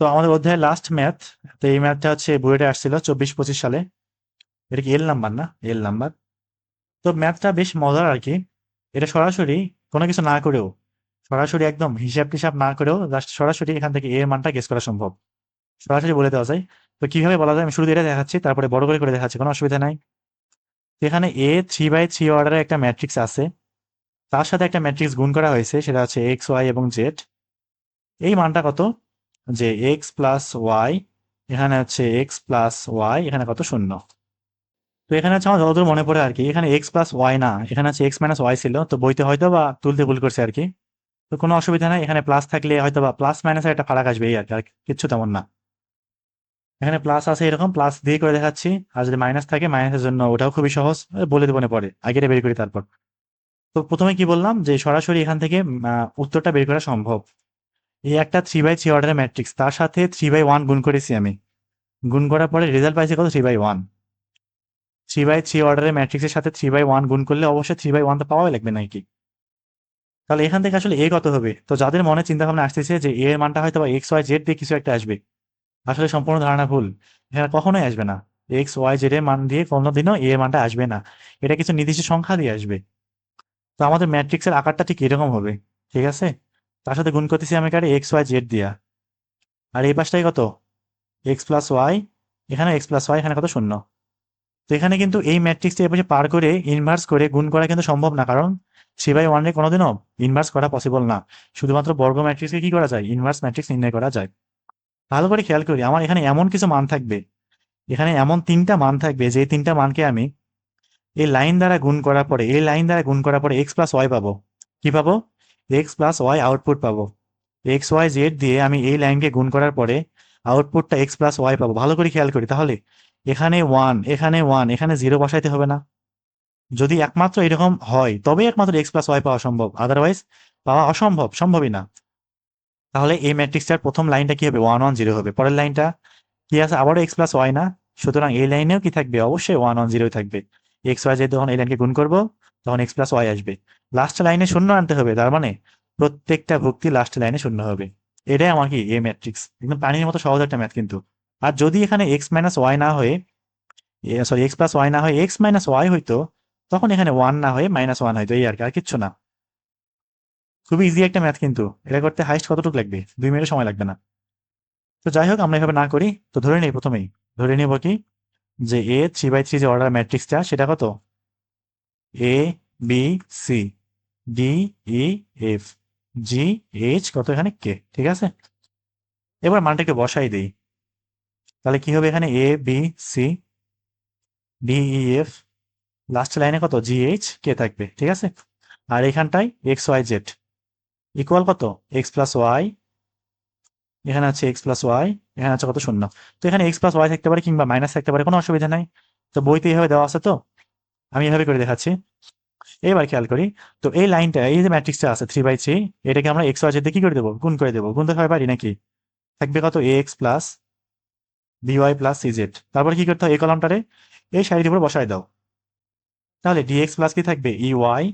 তো আমাদের অধ্যায়ের লাস্ট ম্যাথ তো এই ম্যাথটা হচ্ছে বুয়েটে আসছিল চব্বিশ পঁচিশ সালে। এটা কি এল নাম্বার না? এল নাম্বার তো ম্যাথটা বেশ মজার আর কি। এটা সরাসরি কোনো কিছু না করেও, সরাসরি একদম হিসাব টিসাব না করেও জাস্ট সরাসরি এখান থেকে এর মানটা গেস করা সম্ভব। সরাসরি বলে দেওয়া যায়। তো কীভাবে বলা যায়? আমি শুরু এটা দেখাচ্ছি, তারপরে বড় করে করে দেখাচ্ছি, কোনো অসুবিধা নাই। এখানে এ থ্রি বাই থ্রি অর্ডারের একটা ম্যাট্রিক্স আছে। তার সাথে একটা ম্যাট্রিক্স গুণ করা হয়েছে, সেটা হচ্ছে এক্স ওয়াই এবং জেড এই মানটা কত? যে এক্স প্লাস ওয়াই এখানে হচ্ছে এক্স প্লাস ওয়াই এখানে কত? শূন্য। তো এখানে হচ্ছে আমার যতদূর মনে পড়ে আর কি এখানে এক্স প্লাস ওয়াই না, এখানে হচ্ছে এক্স মাইনাস ওয়াই ছিল, তো বইতে হয়তো বা তুলতে ভুল করছে আর কি তো কোনো অসুবিধা নাই, এখানে প্লাস থাকলে হয়তো বা প্লাস মাইনাসের একটা ফারাক আসবে এই আর কি আর কিচ্ছু তেমন না। এখানে প্লাস আছে এরকম প্লাস দিয়ে করে দেখাচ্ছি, আর যদি মাইনাস থাকে মাইনাসের জন্য ওটাও খুবই সহজ বলে দেবো না পরে আগেটা বের করি তারপর। তো প্রথমে কি বললাম, যে সরাসরি এখান থেকে উত্তরটা বের করা সম্ভব। এই একটা থ্রি বাই থ্রি অর্ডারের ম্যাট্রিক্স তার সাথে থ্রি বাই ওয়ান গুণ করেছি আমি। গুণ করার পরে রেজাল্ট পাইছি কত? Three by one three by three অর্ডারের ম্যাট্রিক্সের সাথে থ্রি বাই ওয়ান গুণ করলে অবশ্যই থ্রি বাই ওয়ান তো পাওয়াই লাগবে নাকি? তাহলে এখান থেকে আসলে এ কত হবে? তো যাদের মনে চিন্তা ভাবনা আসতেছে যে এ এর মানটা হয়তো বা এক্স ওয়াই জেড দিয়ে কিছু একটা আসবে, আসলে সম্পূর্ণ ধারণা ভুল। এখানে কখনোই আসবে না। এক্স ওয়াই জেড এর মান দিয়ে কোনোদিনও এ এর মানটা আসবে না। এটা কিছু নির্দিষ্ট সংখ্যা দিয়ে আসবে। তো আমাদের ম্যাট্রিক্সের আকারটা ঠিক এরকম হবে। ঠিক আছে? তার সাথে গুণ করতেছি আমি কারে এক্স ওয়াই জেড দিয়া। আর এই পাশটাই কত? এক্স প্লাস ওয়াই এখানে এক্স প্লাস ওয়াই এখানে কত? শূন্য। তো এখানে কিন্তু এই ম্যাট্রিক্সটা এপাশে পার করে ইনভার্স করে গুণ করা কিন্তু সম্ভব না, কারণ থ্রি বাই ওয়ানে কোনোদিনও ইনভার্স করা পসিবল না। শুধুমাত্র বর্গ ম্যাট্রিক্সকে কি করা যায়? ইনভার্স ম্যাট্রিক্স নির্ণয় করা যায়। ভালো করে খেয়াল করি, আমার এখানে এমন কিছু মান থাকবে। এখানে এমন তিনটা মান থাকবে, যে তিনটা মানকে আমি এই লাইন দ্বারা গুণ করার পরে, এই লাইন দ্বারা গুণ করার পরে এক্স প্লাস ওয়াই পাবো। কি পাবো? এক্স প্লাস ওয়াই আউটপুট পাবো। এক্স ওয়াই জেড দিয়ে আমি এই লাইনকে গুণ করার পরে আউটপুটটা এক্স প্লাস ওয়াই পাবো। ভালো করে খেয়াল করি তাহলে। এখানে ওয়ান এখানে ওয়ান এখানে জিরো বসাইতে হবে না। যদি একমাত্র এরকম হয় তবে একমাত্র এক্স প্লাস ওয়াই পাওয়া সম্ভব। আদারওয়াইজ পাওয়া অসম্ভব, সম্ভবই না। তাহলে এই ম্যাট্রিক্সটার প্রথম লাইনটা কি হবে? ওয়ান ওয়ান জিরো হবে। পরের লাইনটা কি আছে? আবারও এক্স প্লাস ওয়াই না? সুতরাং এই লাইনেও কি থাকবে? অবশ্যই ওয়ান ওয়ান জিরোই থাকবে। এক্স ওয়াই যেহেতু যখন এই লাইনকে গুণ করব। তখন এক্স প্লাস ওয়াই আসবে। লাস্ট লাইনে শূন্য আনতে হবে, তার মানে প্রত্যেকটা ভুক্তি লাস্ট লাইনে শূন্য হবে। এটাই আমার কি এ ম্যাট্রিক্স একদম পানির মতো সহজ একটা ম্যাথ কিন্তু। আর যদি এখানে এক্স মাইনাস ওয়াই না হয়ে সরি এক্স প্লাস ওয়াই না হয়ে এক্স মাইনাস ওয়াই হইতো, তখন এখানে ওয়ান না হয়ে মাইনাস ওয়ান হইতো, এই আর কি, আর কিচ্ছু না। খুবই ইজি একটা ম্যাথ কিন্তু। এটা করতে হাইস্ট কতটুকু লাগবে? দুই মিনিট সময় লাগবে না। তো যাই হোক, আমরা এভাবে না করি। তো ধরে নিই প্রথমেই। ধরে নিব কি? যে এ থ্রি বাই থ্রি যে অর্ডার ম্যাট্রিক্সটা সেটা কত? A b c d e f g h কত এখানে কে ঠিক আছে? এবার মানটাকে বসাই দেই। তাহলে কি হবে এখানে? A b c d e f last লাইনে কত? জি এইচ কে থাকবে, ঠিক আছে? আর এখানটায় এক্স ওয়াই জেড ইকুয়াল কত? এক্স প্লাস ওয়াই এখানে আছে এক্স প্লাস ওয়াই এখানে আছে কত? শূন্য। তো এখানে এক্স প্লাস ওয়াই থাকতে পারে কিংবা মাইনাস থাকতে পারে কোনো অসুবিধা নাই। তো বইতে এইভাবে দেওয়া আছে তো? আমি এভাবে করে দেখাচ্ছি। এবার খেয়াল করি, তো এই লাইনটা, এই যে ম্যাট্রিক্সটা আছে থ্রি বাই থ্রি এটাকে আমরা এক্স ওয়াই কি করে দেবো? গুণ করে দেবো। গুণ তো পারি নাকি? থাকবে কত? A x plus b y plus c z তারপর কি করতে হয় এই কলমটারে এই সারির উপর বসায় দাও। তাহলে ডিএক্স প্লাস কি থাকবে? E y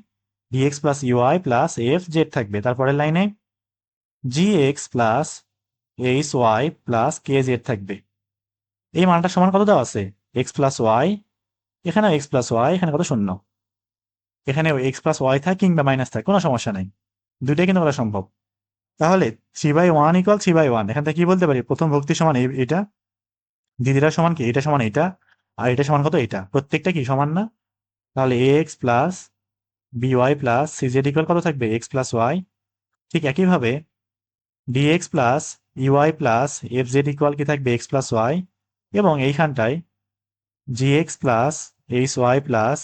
d x plus e y plus f z থাকবে। তারপরের লাইনে g x plus h y plus k z থাকবে। এই মানটা সমান কত দেওয়া আছে? এক্স প্লাস ওয়াই এখানে এক্স প্লাস ওয়াই এখানে কত শূন্য? এখানে এক্স প্লাস ওয়াই থাক কিংবা মাইনাস থাক, কোনো সমস্যা নাই। দুইটাই কিন্তু করা সম্ভব। তাহলে three by one equal three by one এখান থেকে কি বলতে পারি? প্রথম ভক্তি সমান এটা। দিদিরা সমান কি? এটা সমান এটা। আর এটা সমান কত? এটা। প্রত্যেকটা কি সমান না? তাহলে a x plus b y plus c CZ equal কত থাকবে? এক্স প্লাস ওয়াই ঠিক একইভাবে d x plus e y plus f z equal কি থাকবে? এক্স প্লাস ওয়াই এবং এইখানটায় g x plus h y plus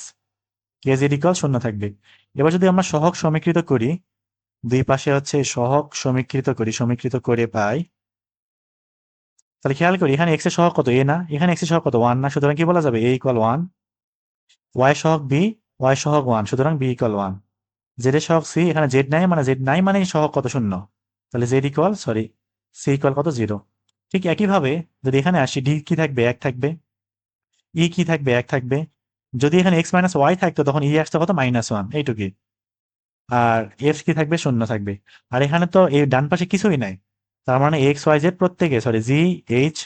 k z equal শূন্য থাকবে। এবার যদি আমরা সহগ সমীকৃত করি, দুই পাশে হচ্ছে সহগ সমীকৃত করি, সমীকৃত করে পাই, তাহলে খেয়াল করি এখানে এক্সের সহগ কত? এ না। এখানে এক্সের সহগ কত? ওয়ান না। সুতরাং কি বলা যাবে? এ ইকুয়াল ওয়ান ওয়াই সহগ বি ওয়াই সহগ ওয়ান সুতরাং বি ইকুয়াল ওয়ান জেড এর সহগ সি এখানে জেড নাই মানে জেড নাই মানে সহগ কত? শূন্য। তাহলে z equal sorry c equal কত? জিরো ঠিক একইভাবে যদি এখানে আসি ডি কি থাকবে? এক থাকবে। ই কি থাকবে? এক থাকবে। যদি এখানে এক্স মাইনাস ওয়াই থাকতো, তখন ই আসতো কত? মাইনাস ওয়ান এইটুকুই আর এফ কি থাকবে? শূন্য থাকবে। আর এখানে তো এই ডান পাশে কিছুই নাই। তার মানে এক্স ওয়াই জেড প্রত্যেকে সরি জি এইচ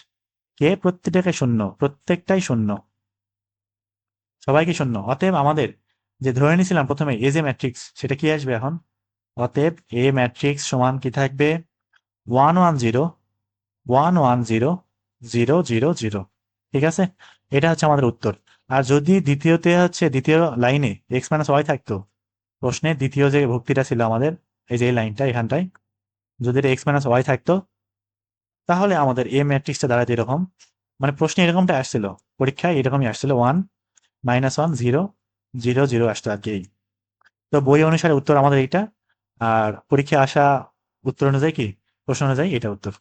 কে প্রত্যেকটাকে শূন্য। প্রত্যেকটাই শূন্য। সবাইকে শূন্য। অতএব আমাদের যে ধরে নিয়েছিলাম প্রথমে এ যে ম্যাট্রিক্স সেটা কি আসবে এখন? অতএব এ ম্যাট্রিক্স সমান কি থাকবে? One one zero one one zero zero zero zero ঠিক আছে? এটা হচ্ছে আমাদের উত্তর। আর যদি দ্বিতীয়তে হচ্ছে, দ্বিতীয় লাইনে এক্স মাইনাস ওয়াই থাকতো প্রশ্নের দ্বিতীয় যে ভক্তিটা ছিল আমাদের, এই যে এই লাইনটা এখানটায়, যদি এটা এক্স মাইনাস ওয়াই থাকতো, তাহলে আমাদের এ ম্যাট্রিক্সটা দাঁড়াতে এরকম। মানে প্রশ্নে এরকমটা আসছিল, পরীক্ষায় এরকমই আসছিল one minus one zero zero zero আসতো আর কি। তো বই অনুসারে উত্তর আমাদের এইটা, আর পরীক্ষায় আসা উত্তর অনুযায়ী কি? প্রশ্ন অনুযায়ী এটা উত্তর।